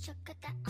chocada.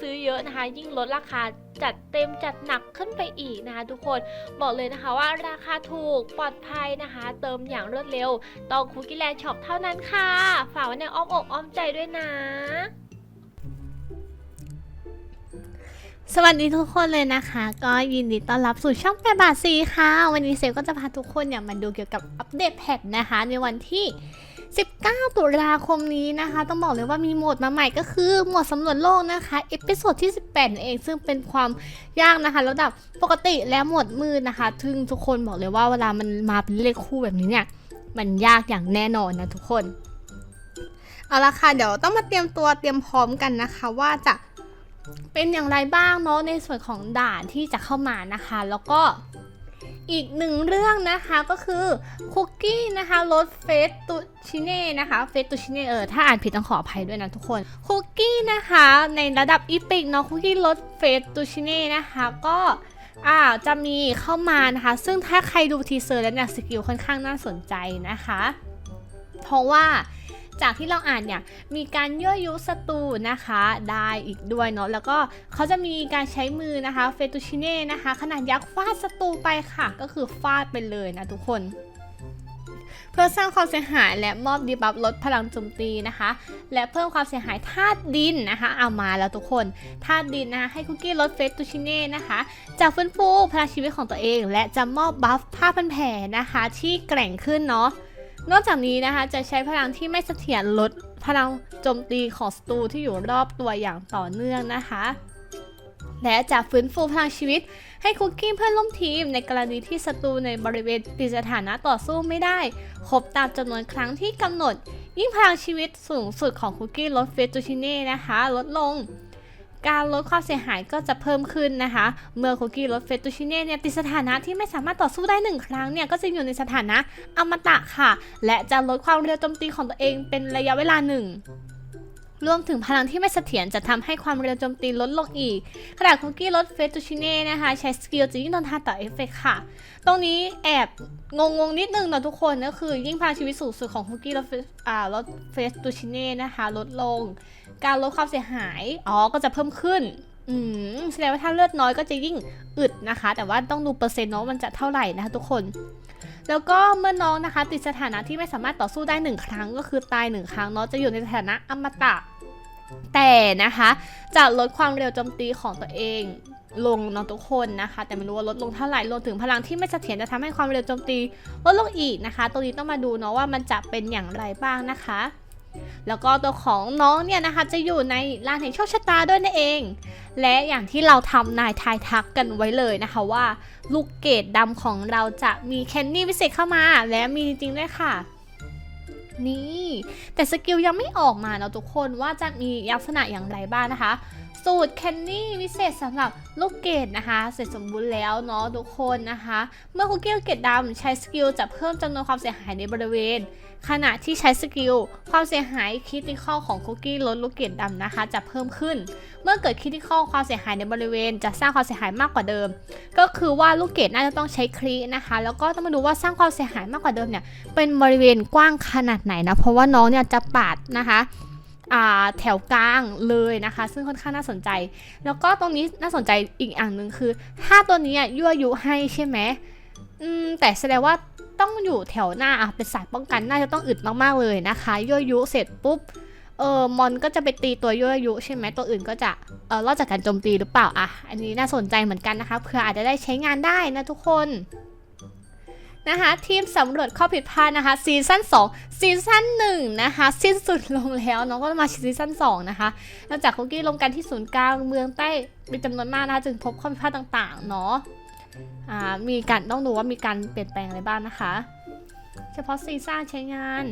ซื้อเยอะนะคะ ยิ่งลดราคาจัดเต็มจัดหนักขึ้นไปอีกนะคะทุกคนบอกเลยนะคะว่าราคาถูกปลอดภัยนะคะ เติมอย่างรวดเร็วต้องคุกกี้แลนด์ช็อปเท่านั้นค่ะ ฝากไว้ในอ้อมอกอ้อมใจด้วยนะสวัสดีทุกคนเลยนะคะ ก็ยินดีต้อนรับสู่ช่องแปบาทซีค่ะ วันนี้เซลก็จะพาทุกคนเนี่ยมาดูเกี่ยวกับอัปเดตแพทนะคะ ในวันที่ 19 ตุลาคมนี้นะคะ ต้องบอกเลยว่ามีโหมดมาใหม่ก็คือโหมดสำรวจโลกนะคะเอพิโซดที่ 18นั่นเองซึ่งเป็นความยากนะคะระดับปกติและโหมดมืดนะคะซึ่งทุกคนบอกเลยว่าเวลามันมาเป็นเลขคู่แบบนี้เนี่ยมันยากอย่างแน่นอนนะทุกคนเอาละค่ะเดี๋ยวต้องมาเตรียมตัวเตรียมพร้อมกันนะคะว่าจะเป็นอย่างไรบ้างเนาะในส่วนของด่านที่จะเข้ามานะคะ แล้วก็ อีกหนึ่งเรื่องนะคะก็คือคุกกี้นะคะรสเฟสตูชิเน่นะคะเฟสตูชิเน่เออถ้าอ่านผิดต้องขออภัยด้วยนะทุกคนคุกกี้นะคะในระดับอีพิกเนาะคุกกี้รสเฟสตูชิเน่นะคะก็อ่าจะมีเข้ามานะคะ ซึ่งถ้าใครดูทีเซอร์แล้วเนี่ยสกิลค่อนข้างน่าสนใจนะคะ เพราะว่า จากที่เราอ่านเนี่ยมีการยั่วยุศัตรูนะคะได้อีกด้วยเนาะแล้วก็เขาจะมีการใช้มือนะคะเฟตูชิเน่นะคะขนาดยักษ์ฟาดศัตรูไปค่ะ ก็คือฟาดไปเลยนะทุกคน เพื่อสร้างความเสียหายและมอบดีบัฟลดพลังโจมตีนะคะ และเพิ่มความเสียหายธาตุดินนะคะ เอามาแล้วทุกคนธาตุดินนะคะให้คุกกี้ลดเฟตูชิเน่นะคะจะฟื้นฟูพลังชีวิตของตัวเอง และจะมอบบัฟผ้าพันแผลนะคะ ที่แกร่งขึ้นเนาะ นอกจากนี้นะคะจะใช้พลังที่ไม่เสถียรลดพลังโจมตีของศัตรูที่อยู่รอบตัวอย่างต่อเนื่องนะคะ และจะฟื้นฟูพลังชีวิต ให้คุกกี้เพื่อนร่วมทีม ในกรณีที่ศัตรูในบริเวณติดสถานะต่อสู้ไม่ได้ ครบตามจำนวนครั้งที่กำหนด ยิ่งพลังชีวิตสูงสุดของคุกกี้ลดเฟตูชิเน่นะคะ ลดลง การลดความเสียหายก็จะเพิ่มขึ้นนะคะ เมื่อคุกกี้ลดเฟตูชิเน่เนี่ยติดสถานะที่ไม่สามารถต่อสู้ได้หนึ่งครั้งเนี่ยก็จะอยู่ในสถานะอมตะค่ะ และจะลดความเร็วโจมตีของตัวเองเป็นระยะเวลาหนึ่งรวมถึงพลังที่ไม่เสถียรจะทำให้ความเร็วโจมตีลดลงอีก ขณะคุกกี้ลดเฟตูชิเน่นะคะ ใช้สกิลจะยิ่งโดนทาต่อเอฟเฟกค่ะ ตรงนี้แอบงงงๆนิดนึงนะทุกคนก็คือยิ่งพลังชีวิตสูงสุดของคุกกี้ลดเฟอ่าลดเฟตูชิเน่นะคะ ลดลง การลดความเสียหาย อ๋อ ก็จะเพิ่มขึ้น อืม แสดงว่าถ้าเลือดน้อยก็จะยิ่งอึดนะคะ แต่ว่าต้องดูเปอร์เซ็นต์เนาะมันจะเท่าไหร่นะคะทุกคน แล้วก็เมื่อน้องนะคะ ติดสถานะที่ไม่สามารถต่อสู้ได้หนึ่งครั้ง ก็คือตายหนึ่งครั้งเนาะ จะอยู่ในสถานะอมตะ แต่นะคะจะลดความเร็วโจมตีของตัวเองลงเนาะทุกคนนะคะ แต่ไม่รู้ว่าลดลงเท่าไหร่รวมถึงพลังที่ไม่เสถียรจะทำให้ความเร็วโจมตีลดลงอีกนะคะ ตรงนี้ต้องมาดูเนาะว่ามันจะเป็นอย่างไรบ้างนะคะ แล้วก็ตัวของน้องเนี่ยนะคะจะอยู่ในลานแห่งโชคชะตาด้วยนั่นเอง และอย่างที่เราทำนายทายทักกันไว้เลยนะคะว่า ลูกเกดดำของเราจะมีแคนนี่พิเศษเข้ามา และมีจริงๆด้วยค่ะ นี่ แต่สกิลยังไม่ออกมาเนาะทุกคนว่าจะมีลักษณะอย่างไรบ้างนะคะ สูตรแคนนี่วิเศษสำหรับลูกเกดนะคะ เสร็จสมบูรณ์แล้วเนาะทุกคนนะคะ เมื่อคุกกี้ลูกเกดดำใช้สกิลจะเพิ่มจำนวนความเสียหายในบริเวณ ขณะที่ใช้สกิลความเสียหายคริติคอลของคุกกี้ลดลูกเกดดำนะคะ จะเพิ่มขึ้น เมื่อเกิดคริติคอลความเสียหายในบริเวณ จะสร้างความเสียหายมากกว่าเดิม ก็คือว่าลูกเกดน่าจะต้องใช้ครีนะคะ แล้วก็ต้องมาดูว่าสร้างความเสียหายมากกว่าเดิมเนี่ยเป็นบริเวณกว้างขนาดไหนนะเพราะว่าน้องเนี่ยจะปาดนะคะ แถวกลางเลยนะคะ ซึ่งค่อนข้างน่าสนใจ แล้วก็ตรงนี้น่าสนใจอีกอย่างหนึ่งคือ ถ้าตัวนี้ยั่วยุให้ใช่ไหมมแต่แสดงว่าต้องอยู่แถวหน้าอะเป็นสายป้องกันน่าจะต้องอึดมากๆเลยนะคะยั่วยุเสร็จปุ๊บเออมอนก็จะไปตีตัวยั่วยุใช่ไหมตัวอื่นก็จะเออรอดจากการโจมตีหรือเปล่าอะอันนี้น่าสนใจเหมือนกันนะคะเผื่ออาจจะได้ใช้งานได้นะทุกคน นะคะทีมสำรวจข้อผิดพลาดนะคะซีซั่น2ซีซั่น1นะคะสิ้นสุดลงแล้วน้องก็มาซีซั่น2นะคะหลังจากคุกกี้ลงกันที่ศูนย์กลางเมืองใต้เป็นจำนวนมากนะคะจึงพบข้อผิดพลาดต่างๆเนาะอ่ามีการต้องดูว่ามีการเปลี่ยนแปลงอะไรบ้างนะคะ เฉพาะซีซ่าใช้งาน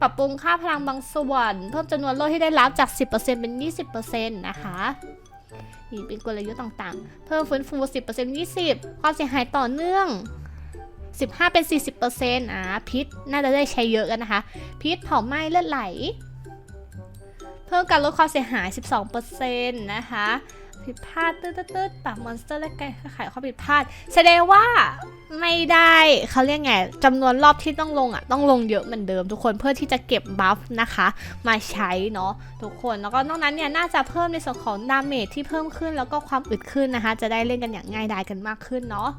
ปรับปรุงค่าพลังบางส่วนเพิ่มจำนวนโล่ที่ได้รับจาก 10%เป็น 20%นะคะนี่เป็นกลยุทธ์ต่างๆ เพิ่มฟื้นฟู 10% 20 ความเสียหายต่อเนื่อง 15 เป็น 40%อ่าพิษน่าจะได้ใช้เยอะกันนะคะ พิษเผาไหม้เลือดไหล เพิ่มการลดความเสียหาย 12%นะคะผิดพลาดตืดตืดปรับมอนสเตอร์และแก้ไขข้อผิดพลาด แสดงว่าไม่ได้เขาเรียกไงจำนวนรอบที่ต้องลงอะต้องลงเยอะเหมือนเดิมทุกคนเพื่อที่จะเก็บบัฟนะคะ มาใช้เนาะทุกคนแล้วก็นอกนั้นเนี่ยน่าจะเพิ่มในส่วนของดาเมจที่เพิ่มขึ้นแล้วก็ความอึดขึ้นนะคะ จะได้เล่นกันอย่างง่ายดายกันมากขึ้นเนาะ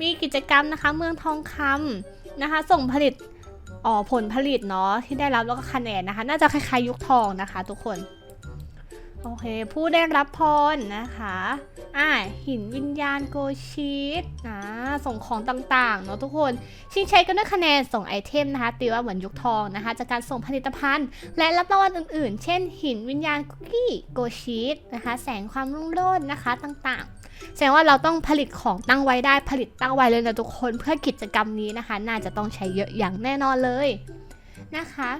มีกิจกรรมนะคะ เมืองทองคำนะคะ ส่งผลิตอ๋อผลผลิตเนาะที่ได้รับแล้วก็คะแนนนะคะ น่าจะคล้ายๆยุคทองนะคะ ทุกคน โอเค ผู้ได้รับพรนะคะ อ่า หินวิญญาณโกชีตอ่าส่งของต่างๆ เนาะทุกคน ชิงใช้กันด้วยคะแนนส่งไอเทมนะคะ ตีว่าเหมือนยุคทองนะคะ จากการส่งผลิตภัณฑ์ และรับรางวัลอื่นๆ เช่น หินวิญญาณคุกกี้โกชีตนะคะ แสงความรุ่งโรจน์นะคะต่างๆ แสดงว่าเราต้องผลิตของตั้งไว้ได้ผลิตตั้งไว้เลยนะทุกคนเพื่อกิจกรรมนี้นะคะ น่าจะต้องใช้เยอะอย่างแน่นอนเลยนะคะ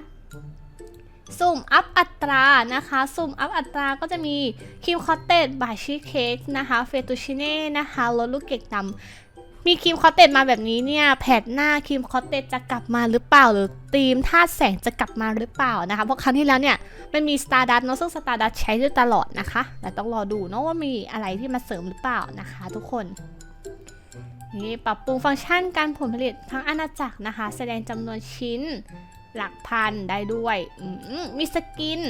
สุ่มอัพอัตรานะคะ สุ่มอัพอัตราก็จะมีครีมคอตเตจบาชีเค้กนะคะเฟตูชิเน่นะคะรสลูกเกดดำมีครีมคอตเตจมาแบบนี้เนี่ยแผดหน้าครีมคอตเตจจะกลับมาหรือเปล่า หรือธีมธาตุแสงจะกลับมาหรือเปล่านะคะ เพราะครั้งที่แล้วเนี่ยมันมี Stardust เนอะซึ่ง Stardust ใช้ด้ตลอดนะคะแต่ต้องรอดูเนอะว่ามีอะไรที่มาเสริมหรือเปล่านะคะ ทุกคนนี่ปรับปรุงฟังก์ชันการผลผลิตทั้งอาณาจักรนะคะ แสดงจำนวนชิ้น หลักพันได้ด้วย มีสกิน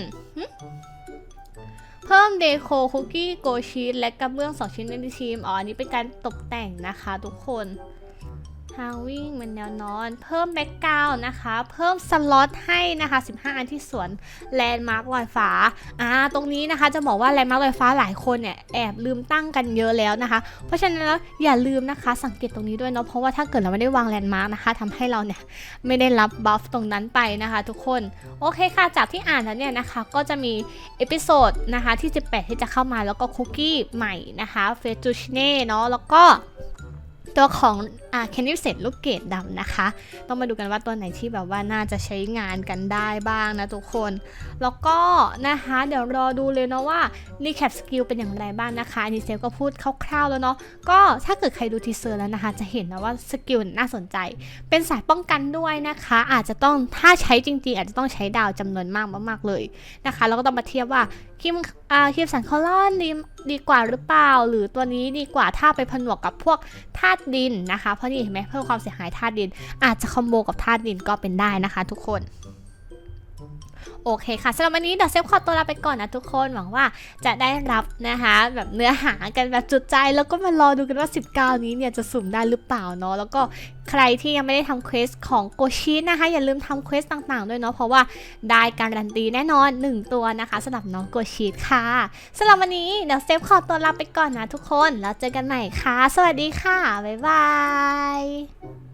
เพิ่มเดโคคุกกี้โกชีสและกระเบื้อง2ชิ้นในทีม อ๋อ อันนี้เป็นการตกแต่งนะคะทุกคน ทางวิ่งมันแนวนอน เพิ่มแบ็กกราวนะคะ เพิ่มสล็อตให้นะคะ 15 อันที่สวนแลนด์มาร์คลอยฟ้าอ่าตรงนี้นะคะจะบอกว่าแลนด์มาร์คลอยฟ้าหลายคนเนี่ยแอบลืมตั้งกันเยอะแล้วนะคะ เพราะฉะนั้นแล้วอย่าลืมนะคะ สังเกตตรงนี้ด้วยเนาะเพราะว่าถ้าเกิดเราไม่ได้วางแลนด์มาร์คนะคะทำให้เราเนี่ยไม่ได้รับบัฟตรงนั้นไปนะคะทุกคนโอเคค่ะจากที่อ่านแล้วเนี่ยนะคะก็จะมีเอพิโซดนะคะที่ 18 ที่จะเข้ามาแล้วก็คุกกี้ใหม่นะคะเฟจูชเน่เนาะแล้วก็ตัวของอ่าแคนดิเซตลูกเกดดำนะคะ ต้องมาดูกันว่าตัวไหนที่แบบว่าน่าจะใช้งานกันได้บ้างนะทุกคน แล้วก็นะคะ เดี๋ยวรอดูเลยเนาะว่ารีแคปสกิลเป็นอย่างไรบ้างนะคะอันนี้เซลก็พูดคร่าวๆแล้วเนาะก็ถ้าเกิดใครดูทีเซอร์แล้วนะคะ จะเห็นนะว่าสกิลน่าสนใจ เป็นสายป้องกันด้วยนะคะ อาจจะต้องถ้าใช้จริงๆ อาจจะต้องใช้ดาวจำนวนมากมากๆเลยนะคะแล้วก็ต้องมาเทียบว่าคิมอ่าคิมสันคอลอนดีดีกว่าหรือเปล่า หรือตัวนี้ดีกว่าถ้าไปผนวกกับพวกธาตุดินนะคะเพราะนี่เห็นไหมเพิ่มความเสียหายธาตุดิน อาจจะคอมโบกับธาตุดินก็เป็นได้นะคะ ทุกคน โอเคค่ะสำหรับวันนี้เดี๋ยวเซฟขอตัวลาไปก่อนนะทุกคนหวังว่าจะได้รับนะคะแบบเนื้อหากันแบบจุดใจแล้วก็มารอดูกันว่า 19 นี้เนี่ยจะสุ่มได้หรือเปล่าเนาะแล้วก็ใครที่ยังไม่ได้ทำเควสของโกชินะคะ อย่าลืมทำเควสต่างๆ ด้วยเนาะเพราะว่าได้การันตีแน่นอน 1 ตัวนะคะสำหรับน้องโกชิค่ะสำหรับวันนี้เดี๋ยวเซฟขอตัวลาไปก่อนนะทุกคนแล้วเจอกันใหม่ค่ะ สวัสดีค่ะบ๊ายบาย